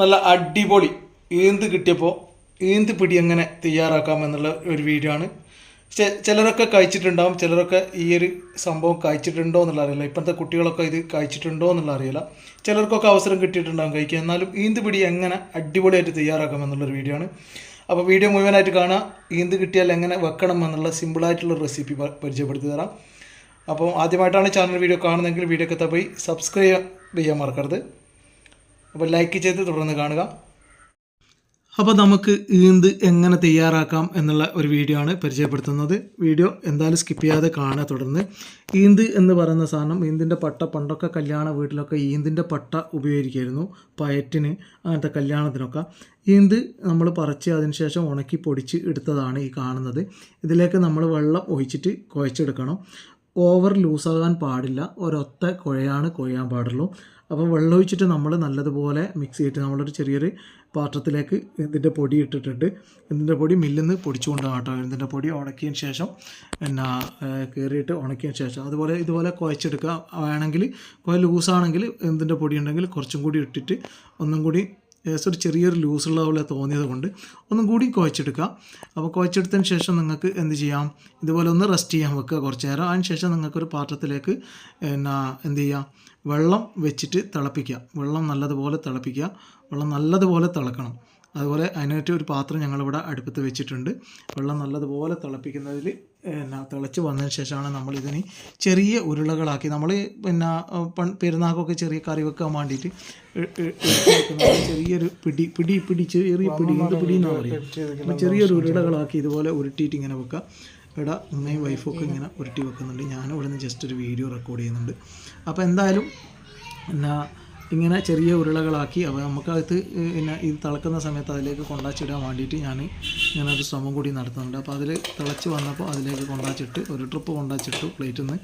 നല്ല അടിപൊളി ഈന്ത് കിട്ടിയപ്പോൾ ഈന്ത് പിടി എങ്ങനെ തയ്യാറാക്കാം എന്നുള്ള ഒരു വീഡിയോ ആണ്. ചിലരൊക്കെ കഴിച്ചിട്ടുണ്ടാവും ചിലരൊക്കെ ഈ ഒരു സംഭവം കഴിച്ചിട്ടുണ്ടോ എന്നുള്ള അറിയില്ല. ഇപ്പോഴത്തെ കുട്ടികളൊക്കെ ഇത് കഴിച്ചിട്ടുണ്ടോ എന്നുള്ള അറിയില്ല. ചിലർക്കൊക്കെ അവസരം കിട്ടിയിട്ടുണ്ടാവും കഴിക്കാൻ. എന്നാലും ഈന്ത് പിടി എങ്ങനെ അടിപൊളിയായിട്ട് തയ്യാറാക്കാം എന്നുള്ളൊരു വീഡിയോ ആണ്. അപ്പോൾ വീഡിയോ മുഴുവനായിട്ട് കാണുക ഈന്ത് കിട്ടിയാൽ എങ്ങനെ വെക്കണം എന്നുള്ള സിമ്പിളായിട്ടുള്ള റെസിപ്പി പരിചയപ്പെടുത്തി തരാം. അപ്പോൾ ആദ്യമായിട്ടാണ് ചാനൽ വീഡിയോ കാണുന്നതെങ്കിൽ വീഡിയോ ഒക്കെ പോയി. സബ്സ്ക്രൈബ് ചെയ്യാൻ മറക്കരുത്. അപ്പോൾ ലൈക്ക് ചെയ്ത് തുടർന്ന് കാണുക. അപ്പോൾ നമുക്ക് ഈന്ത് എങ്ങനെ തയ്യാറാക്കാം എന്നുള്ള ഒരു വീഡിയോ ആണ് പരിചയപ്പെടുത്തുന്നത്. വീഡിയോ എന്തായാലും സ്കിപ്പ് ചെയ്യാതെ കാണുക തുടർന്ന്. ഈന്ത് എന്ന് പറയുന്ന സാധനം ഈന്തിന്റെ പട്ട പണ്ടൊക്കെ കല്യാണ വീട്ടിലൊക്കെ ഈന്തിന്റെ പട്ട ഉപയോഗിക്കുമായിരുന്നു പയറ്റിന് അങ്ങനത്തെ കല്യാണത്തിനൊക്കെ. ഈന്ത് നമ്മൾ പറിച്ച് അതിനുശേഷം ഉണക്കി പൊടിച്ച് എടുത്തതാണ് ഈ കാണുന്നത്. ഇതിലേക്ക് നമ്മൾ വെള്ളം ഒഴിച്ചിട്ട് കുഴച്ചെടുക്കണം. ഓവർ ലൂസാകാൻ പാടില്ല. ഒരൊത്ത കുഴയാണ് കുഴയാൻ പാടുള്ളൂ. അപ്പോൾ വെള്ളമൊഴിച്ചിട്ട് നമ്മൾ നല്ലതുപോലെ മിക്സ് ചെയ്തിട്ട് നമ്മളൊരു ചെറിയൊരു പാത്രത്തിലേക്ക് ഇതിന്റെ പൊടി ഇട്ടിട്ടുണ്ട്. ഇതിന്റെ പൊടി മില്ലിൽ നിന്ന് പൊടിച്ചുകൊണ്ടാണ് കേട്ടോ. ഇതിന്റെ പൊടി ഉണക്കിയതിന് ശേഷം എന്നാ കയറിയിട്ട് ഉണക്കിയതിന് ശേഷം അതുപോലെ ഇതുപോലെ കുഴച്ചെടുക്കുക. വേണമെങ്കിൽ ലൂസാണെങ്കിൽ ഇതിന്റെ പൊടി ഉണ്ടെങ്കിൽ കുറച്ചും കൂടി ഇട്ടിട്ട് ഒന്നും കൂടി ഏകദേശം ഒരു ചെറിയൊരു ലൂസുള്ള പോലെ തോന്നിയത് കൊണ്ട് ഒന്നും കൂടി കുഴച്ചെടുക്കുക അപ്പോൾ കുഴച്ചെടുത്തതിന് ശേഷം നിങ്ങൾക്ക് എന്ത് ചെയ്യാം? ഇതുപോലെ ഒന്ന് റെസ്റ്റ് ചെയ്യാൻ വെക്കുക കുറച്ച് നേരം. അതിന് ശേഷം നിങ്ങൾക്കൊരു പാത്രത്തിലേക്ക് എന്നാ എന്ത് ചെയ്യുക? വെള്ളം വെച്ചിട്ട് തിളപ്പിക്കുക. വെള്ളം നല്ലതുപോലെ തിളപ്പിക്കുക. വെള്ളം നല്ലതുപോലെ തിളക്കണം. അതുപോലെ അതിനായിട്ട് ഒരു പാത്രം ഞങ്ങളിവിടെ അടുപ്പത്ത് വെച്ചിട്ടുണ്ട്. വെള്ളം നല്ലതുപോലെ തിളപ്പിക്കുന്നതിൽ എന്നാ തിളച്ച് വന്നതിന് ശേഷമാണ് നമ്മൾ ഇതിന് ചെറിയ ഉരുളകളാക്കി നമ്മൾ പിന്നെ പൺ പെരുന്നാക്കൊക്കെ ചെറിയ കറി വെക്കാൻ വേണ്ടിയിട്ട് ചെറിയൊരു പിടി പിടി പിടി ചെറിയ പിടി എന്ത് പിടി എന്നാ പറയുക ചെറിയൊരു ഉരുളകളാക്കി ഇതുപോലെ ഉരുട്ടിയിട്ട് ഇങ്ങനെ വെക്കുക. ഇവിടെ ഉമ്മയും വൈഫൊക്കെ ഇങ്ങനെ ഉരുട്ടി വെക്കുന്നുണ്ട്. ഞാനും ഇവിടെ നിന്ന് ജസ്റ്റ് ഒരു വീഡിയോ റെക്കോർഡ് ചെയ്യുന്നുണ്ട്. അപ്പോൾ എന്തായാലും എന്നാ ഇങ്ങനെ ചെറിയ ഉരുളകളാക്കി അപ്പോൾ നമുക്കകത്ത് പിന്നെ ഇത് തിളക്കുന്ന സമയത്ത് അതിലേക്ക് കൊണ്ടാച്ചിടാൻ വേണ്ടിയിട്ട് ഞാൻ ഒരു ശ്രമം കൂടി നടത്തുന്നുണ്ട്. അപ്പോൾ അതിൽ തിളച്ച് വന്നപ്പോൾ അതിലേക്ക് കൊണ്ടാച്ചിട്ട് ഒരു ട്രിപ്പ് കൊണ്ടാച്ചിട്ടു പ്ലേറ്റിൽ നിന്ന്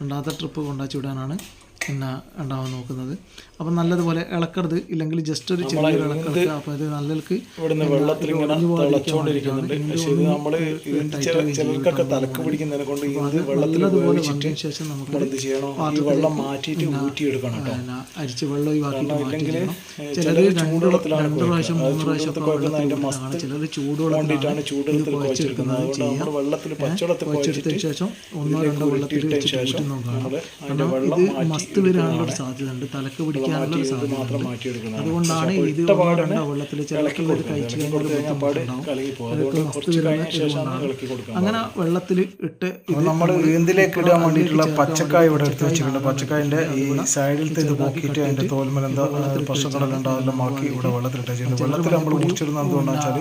രണ്ടാമത്തെ ട്രിപ്പ് കൊണ്ടാച്ചിടാനാണ് പിന്നെ ഉണ്ടാവാൻ നോക്കുന്നത്. അപ്പം നല്ലതുപോലെ ഇളക്കരുത്. ഇല്ലെങ്കിൽ ജസ്റ്റ് ഒരു ചെറിയ ഇളക്കരുത്. അപ്പോൾ ഇത് നല്ലക്ക് ഇവിടുന്ന് വെള്ളത്തിൽ ഇങ്ങനെ തിളച്ചുകൊണ്ടിരിക്കുന്നുണ്ട് പക്ഷേ ഇത് നമ്മൾ ചിലർക്കൊക്കെ തലക്ക് പിടിക്കുന്നതിനെ കൊണ്ട് ഇത് വെള്ളത്തിൽ ഉപയോഗിച്ചിട്ട് ശേഷം നമുക്ക് നമ്മൾ എന്ത് ചെയ്യണം? ഈ വെള്ളം മാറ്റിയിട്ട് ഊറ്റിയെടുക്കണം കേട്ടോ. പിന്നെ അരിച്ച് വെള്ളം മാറ്റിക്കണം ചിലർ രണ്ട് രണ്ട് പ്രാവശ്യം മൂന്ന് പ്രാവശ്യം ഒക്കെ വെള്ളത്തിൽ ചിലർ ചൂടുവെള്ളത്തിലാണ് വേണ്ടിയിട്ടാണ് ചൂടുവെള്ളത്തിൽ കുഴച്ചെടുക്കുന്നത് നമ്മൾ വെള്ളത്തിൽ പച്ചവെള്ളത്തിൽ കുഴച്ചെടുത്തതിന് ശേഷം ഒന്നോ രണ്ടോ വെള്ളത്തിൽ വെച്ചിട്ട് കാരണം ഇത് മസ്ത് വരാനുള്ള ഒരു സാധ്യത ഉണ്ട് തലക്ക് പിടിക്കാനുള്ള ഒരു സാധ്യത അതുകൊണ്ടാണ് ഇത് വെള്ളത്തിൽ ചിലർക്ക് ഇത് കഴിച്ചു കഴിഞ്ഞാൽ ബുദ്ധിമുട്ടുണ്ടാവും. കലകി പോകും അതൊക്കെ മസ്ത് വരുന്ന ഇതുകൊണ്ടാണ് അങ്ങനെ വെള്ളത്തിൽ ഇട്ട് നമ്മുടെ നമ്മൾ ഈന്തിലേക്ക് ഇടാൻ വേണ്ടിയിട്ടുള്ള പച്ചക്കായ ഇവിടെ എടുത്ത് വെച്ചിട്ടുണ്ട്. പച്ചക്കായന്റെ ഈ സൈഡിലത്തെ ഇത് നോക്കിയിട്ട് അതിന്റെ തോൽമൽ എന്താ പശുക്കടലുണ്ടോ അതെല്ലാം ആക്കി ഇവിടെ വെള്ളത്തിലിട്ട് ഇട്ട് വെള്ളത്തിൽ നമ്മൾ മുറിച്ചിടുന്നത് എന്തുകൊണ്ടാണ് വെച്ചാൽ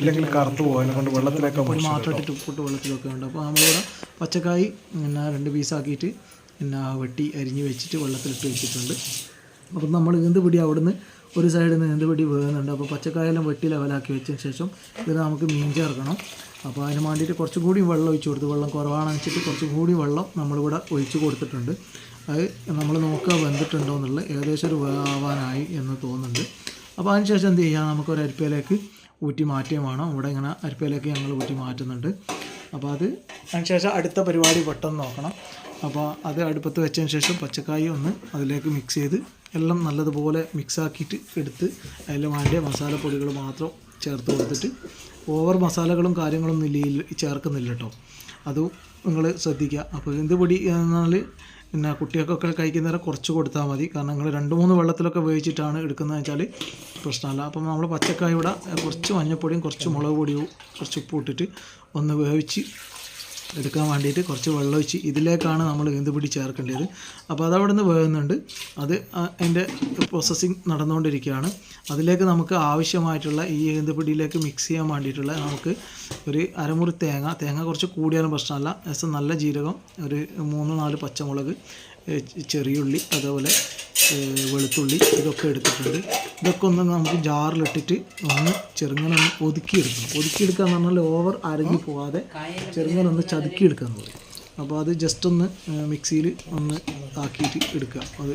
ഇല്ലെങ്കിൽ കറുത്ത് പോകും അതിനെ കൊണ്ട് വെള്ളത്തിലേക്ക് മാത്രം ഇട്ടിട്ട് ഉപ്പിട്ട് വെള്ളത്തിലൊക്കെ ഉണ്ട്. അപ്പോൾ നമ്മളിവിടെ പച്ചക്കായി പിന്നെ രണ്ട് പീസാക്കിയിട്ട് പിന്നെ ആ വെട്ടി അരിഞ്ഞ് വെച്ചിട്ട് വെള്ളത്തിലിട്ട് വെച്ചിട്ടുണ്ട്. അപ്പം നമ്മൾ ഈന്തുപിടി അവിടുന്ന് ഒരു സൈഡിൽ നിന്ന് ഈന്തുപിടി വേകുന്നുണ്ട് അപ്പോൾ പച്ചക്കായെല്ലാം വെട്ടി ലെവലാക്കി വെച്ചതിന് ശേഷം ഇത് നമുക്ക് മീൻ ചേർക്കണം. അപ്പോൾ അതിന് വേണ്ടിയിട്ട് കുറച്ചും കൂടി വെള്ളം ഒഴിച്ച് കൊടുത്തു. വെള്ളം കുറവാണെന്ന് വെച്ചിട്ട് കുറച്ചും കൂടി വെള്ളം നമ്മളിവിടെ ഒഴിച്ച് കൊടുത്തിട്ടുണ്ട്. അത് നമ്മൾ നോക്കുക വെന്തിട്ടുണ്ടോ എന്നുള്ളത് ഏകദേശം ഒരു വേവാനായി എന്ന് തോന്നുന്നുണ്ട്. അപ്പോൾ അതിന് ശേഷം എന്ത് ചെയ്യുക നമുക്കൊരു അരിപ്പയിലേക്ക് ഊറ്റി മാറ്റിയും വേണം. ഇവിടെ ഇങ്ങനെ അരിപ്പയിലേക്ക് ഞങ്ങൾ ഊറ്റി മാറ്റുന്നുണ്ട്. അപ്പോൾ അത് അതിനുശേഷം അടുത്ത പരിപാടി പെട്ടെന്ന് നോക്കണം. അപ്പോൾ അത് അടുപ്പത്ത് വെച്ചതിന് ശേഷം പച്ചക്കായി ഒന്ന് അതിലേക്ക് മിക്സ് ചെയ്ത് എല്ലാം നല്ലതുപോലെ മിക്സാക്കിയിട്ട് എടുത്ത് അതിൽ വേണ്ട മസാലപ്പൊടികൾ മാത്രം ചേർത്ത് കൊടുത്തിട്ട് ഓവർ മസാലകളും കാര്യങ്ങളൊന്നും ഇല്ല ചേർക്കുന്നില്ല കേട്ടോ. അതും നിങ്ങൾ ശ്രദ്ധിക്കുക. അപ്പോൾ എന്ത് പൊടി എന്നാൽ പിന്നെ കുട്ടികൾക്കൊക്കെ കഴിക്കുന്നേരം കുറച്ച് കൊടുത്താൽ മതി. കാരണം നിങ്ങൾ രണ്ട് മൂന്ന് വെള്ളത്തിലൊക്കെ വേവിച്ചിട്ടാണ് എടുക്കുന്നത് വെച്ചാൽ പ്രശ്നമല്ല. അപ്പം നമ്മൾ പച്ചക്കായ ഇവിടെ കുറച്ച് മഞ്ഞൾപ്പൊടിയും കുറച്ച് മുളക് പൊടിയും കുറച്ച് ഉപ്പ് ഇട്ടിട്ട് ഒന്ന് വേവിച്ച് എടുക്കാൻ വേണ്ടിയിട്ട് കുറച്ച് വെള്ളം ഒഴിച്ച് ഇതിലേക്കാണ് നമ്മൾ ഈന്തുപിടി ചേർക്കേണ്ടത് അപ്പോൾ അതവിടെ നിന്ന് വേകുന്നുണ്ട് അത് അതിന്റെ പ്രോസസ്സിങ് നടന്നുകൊണ്ടിരിക്കുകയാണ്. അതിലേക്ക് നമുക്ക് ആവശ്യമായിട്ടുള്ള ഈ ഈന്തുപിടിയിലേക്ക് മിക്സ് ചെയ്യാൻ വേണ്ടിയിട്ടുള്ള നമുക്ക് ഒരു അരമുറി തേങ്ങ. തേങ്ങ കുറച്ച് കൂടിയാലും പ്രശ്നമല്ല. ഏകദേശം നല്ല ജീരകം ഒരു മൂന്ന് നാല് പച്ചമുളക് ചെറിയുള്ളി അതേപോലെ വെളുത്തുള്ളി ഇതൊക്കെ എടുത്തിട്ടുണ്ട്. ഇതൊക്കെ ഒന്ന് നമുക്ക് ജാറിലിട്ടിട്ട് ഒന്ന് ചെറുങ്ങനെ ഒന്ന് ഒതുക്കിയെടുക്കണം. ഒതുക്കിയെടുക്കുക എന്ന് പറഞ്ഞാൽ ഓവർ അരഞ്ഞു പോവാതെ ചെറുങ്ങനെ ഒന്ന് ചതുക്കിയെടുക്കുക പറയും അപ്പോൾ അത് ജസ്റ്റ് ഒന്ന് മിക്സിയിൽ ഒന്ന് ആക്കിയിട്ട് എടുക്കുക. അത്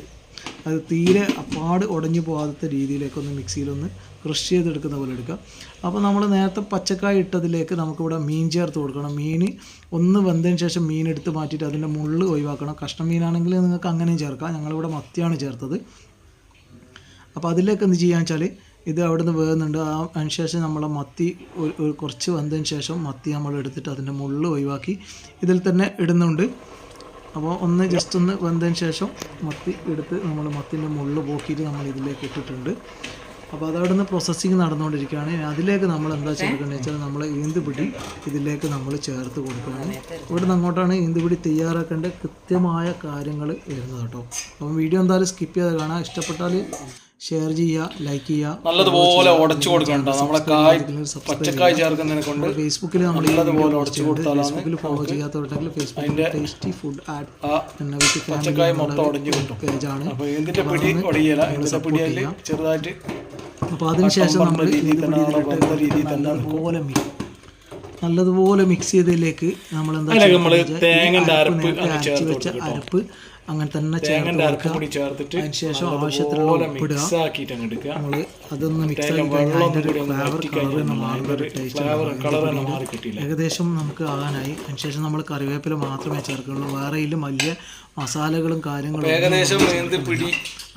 അത് തീരെ അപ്പാട് ഉടഞ്ഞു പോകാത്ത രീതിയിലേക്കൊന്ന് മിക്സിയിലൊന്ന് ക്രഷ് ചെയ്തെടുക്കുന്ന പോലെ എടുക്കുക അപ്പോൾ നമ്മൾ നേരത്തെ പച്ചക്കായ ഇട്ടതിലേക്ക് നമുക്കിവിടെ മീൻ ചേർത്ത് കൊടുക്കണം. മീൻ ഒന്ന് വെന്തതിന് ശേഷം മീൻ എടുത്ത് മാറ്റിയിട്ട് അതിന്റെ മുള്ള് ഒഴിവാക്കണം. കഷ്ണം മീനാണെങ്കിൽ നിങ്ങൾക്ക് അങ്ങനെയും ചേർക്കാം. ഞങ്ങളിവിടെ മത്തിയാണ് ചേർത്തത്. അപ്പോൾ അതിലേക്ക് എന്ത് ചെയ്യാന്ന് വെച്ചാൽ ഇത് അവിടെ നിന്ന് വേകുന്നുണ്ട് ആ അതിനുശേഷം നമ്മൾ മത്തി ഒരു കുറച്ച് വന്നതിന് ശേഷം മത്തി നമ്മൾ എടുത്തിട്ട് അതിന്റെ മുള്ള് ഒഴിവാക്കി ഇതിൽ തന്നെ ഇടുന്നുണ്ട്. അപ്പോൾ ഒന്ന് ജസ്റ്റ് ഒന്ന് വെന്തതിന് ശേഷം മത്തി എടുത്ത് നമ്മൾ മത്തിന്റെ മുള്ള് പോക്കിയിട്ട് നമ്മൾ ഇതിലേക്ക് ഇട്ടിട്ടുണ്ട്. അപ്പോൾ അതവിടെ നിന്ന് പ്രോസസ്സിങ് നടന്നുകൊണ്ടിരിക്കുകയാണ്. അതിലേക്ക് നമ്മൾ എന്താ ചേർക്കുന്നത് വെച്ചാൽ നമ്മൾ ഈന്തുപിടി ഇതിലേക്ക് നമ്മൾ ചേർത്ത് കൊടുക്കുകയാണ്. ഇവിടെ നിന്ന് അങ്ങോട്ടാണ് ഈന്തുപിടി തയ്യാറാക്കേണ്ട കൃത്യമായ കാര്യങ്ങൾ വരുന്നത് കേട്ടോ. അപ്പം വീഡിയോ എന്തായാലും സ്കിപ്പ് ചെയ്ത് കാണാം. ഇഷ്ടപ്പെട്ടാൽ ഷെയർ ചെയ്യുക ലൈക്ക് ചെയ്യുക. നല്ലതുപോലെ ഉടച്ചു കൊടുക്കണ്ട നമ്മളെ കായ് പച്ചക്കായ് ചേർക്കുന്നതിനെ കൊണ്ട് ഫേസ്ബുക്കിൽ നമ്മൾ നല്ലതുപോലെ ഉടച്ചു കൊടുത്താലാണ് ഫേസ്ബുക്കിൽ ഫോളോ ചെയ്യാത്തവരുണ്ടെങ്കിൽ ഫേസ്ബുക്കിൽ ടേസ്റ്റി ഫുഡ് ആഡ് എന്ന വിത്ത് പച്ചക്കായ് മൊത്തം ഉടഞ്ഞു കിട്ടും. പേജാണ് അപ്പോൾ പിടി ചെറുതായിട്ട് അപ്പോൾ അതിനുശേഷം നമ്മൾ രീതിയിൽ തന്നെ തന്നെ നല്ലതുപോലെ മിക്സ് ചെയ്തതിലേക്ക് നമ്മൾ എന്താ അരപ്പ് അരച്ച് വെച്ച അരപ്പ് അങ്ങനെ തന്നെ ചേർത്ത് അതിനുശേഷം ആവശ്യത്തിലുള്ള ഉപ്പിടുക. നമ്മൾ അതൊന്ന് മിക്സ് ആക്കി കഴിഞ്ഞാൽ അതിന്റെ ഒരു ഫ്ലേവർ കളർ ടേസ്റ്റ് ഏകദേശം നമുക്ക് ആകാനായി. അതിനുശേഷം നമ്മൾ കറിവേപ്പില മാത്രമേ ചേർക്കുള്ളൂ. വേറെ വലിയ മസാലകളും കാര്യങ്ങളും ഏകദേശം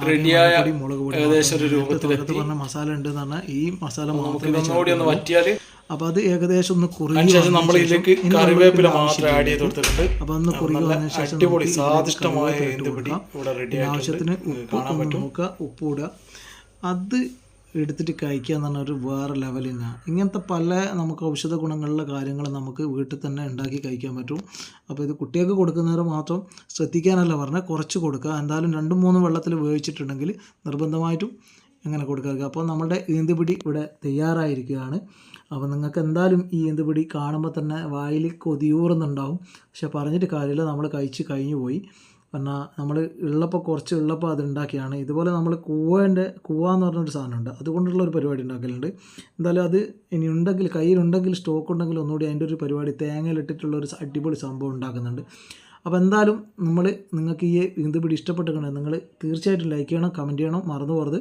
റെഡിയായ മുളക് പൊടി ഏകദേശം ഒരു രൂപത്തിൽ പറഞ്ഞ മസാല ഉണ്ട് എന്ന് പറഞ്ഞാൽ ഈ മസാല മാത്രമേ അപ്പോൾ അത് ഏകദേശം ഒന്ന് കുറുകി അതിനുശേഷം നമ്മൾ വന്നതിന് ഇതിലേക്ക് കറിവേപ്പില മാത്രം ആഡ് ചെയ്ത് കൊടുത്തിട്ടുണ്ട്. അപ്പോൾ ഒന്ന് കുറുകി വന്നതിന് ശേഷം അടിപൊളി സ്വാദിഷ്ടമായ ആവശ്യത്തിന് ഉപ്പ് നോക്കുക ഉപ്പ് ഇടുക. അത് എടുത്തിട്ട് കഴിക്കുക എന്ന് പറഞ്ഞ ഒരു വേറെ ലെവലിനാണ് ഇങ്ങനത്തെ പല നമുക്ക് ഔഷധ ഗുണങ്ങളുള്ള കാര്യങ്ങൾ നമുക്ക് വീട്ടിൽ തന്നെ ഉണ്ടാക്കി കഴിക്കാൻ പറ്റും. അപ്പോൾ ഇത് കുട്ടികൾക്ക് കൊടുക്കുന്നവർ മാത്രം ശ്രദ്ധിക്കാനല്ല പറഞ്ഞാൽ കുറച്ച് കൊടുക്കുക. എന്തായാലും രണ്ടും മൂന്നും വെള്ളത്തിൽ വേവിച്ചിട്ടുണ്ടെങ്കിൽ നിർബന്ധമായിട്ടും അങ്ങനെ കൊടുക്കുക അപ്പോൾ നമ്മുടെ ഈന്തുപിടി ഇവിടെ തയ്യാറായിരിക്കുകയാണ്. അപ്പോൾ നിങ്ങൾക്ക് എന്തായാലും ഈ ഈന്തുപിടി കാണുമ്പോൾ തന്നെ വായിൽ കൊതിയൂറുന്നുണ്ടാവും. പക്ഷെ പറഞ്ഞിട്ട് കാര്യമില്ല നമ്മൾ കഴിച്ച് കഴിഞ്ഞു പോയി. പറഞ്ഞാൽ നമ്മൾ ഉള്ളപ്പോൾ കുറച്ച് ഉള്ളപ്പോൾ അത് ഉണ്ടാക്കിയാണ്. ഇതുപോലെ നമ്മൾ കൂവേന്റെ കൂവ എന്ന് പറഞ്ഞൊരു സാധനമുണ്ട്. അതുകൊണ്ടുള്ള ഒരു പരിപാടി ഉണ്ടാക്കലുണ്ട്. എന്തായാലും അത് ഇനി ഉണ്ടെങ്കിൽ കയ്യിലുണ്ടെങ്കിൽ സ്റ്റോക്ക് ഉണ്ടെങ്കിൽ ഒന്നുകൂടി അതിന്റെ ഒരു പരിപാടി തേങ്ങയിലിട്ടിട്ടുള്ള ഒരു അടിപൊളി സംഭവം ഉണ്ടാക്കുന്നുണ്ട്. അപ്പോൾ എന്തായാലും നമ്മൾ നിങ്ങൾക്ക് ഈ ഇന്ത്പിടി ഇഷ്ടപ്പെട്ടിട്ടുണ്ടെങ്കിൽ നിങ്ങൾ തീർച്ചയായിട്ടും ലൈക്ക് ചെയ്യണം കമന്റ് ചെയ്യണം മറന്നു പോകരുത്.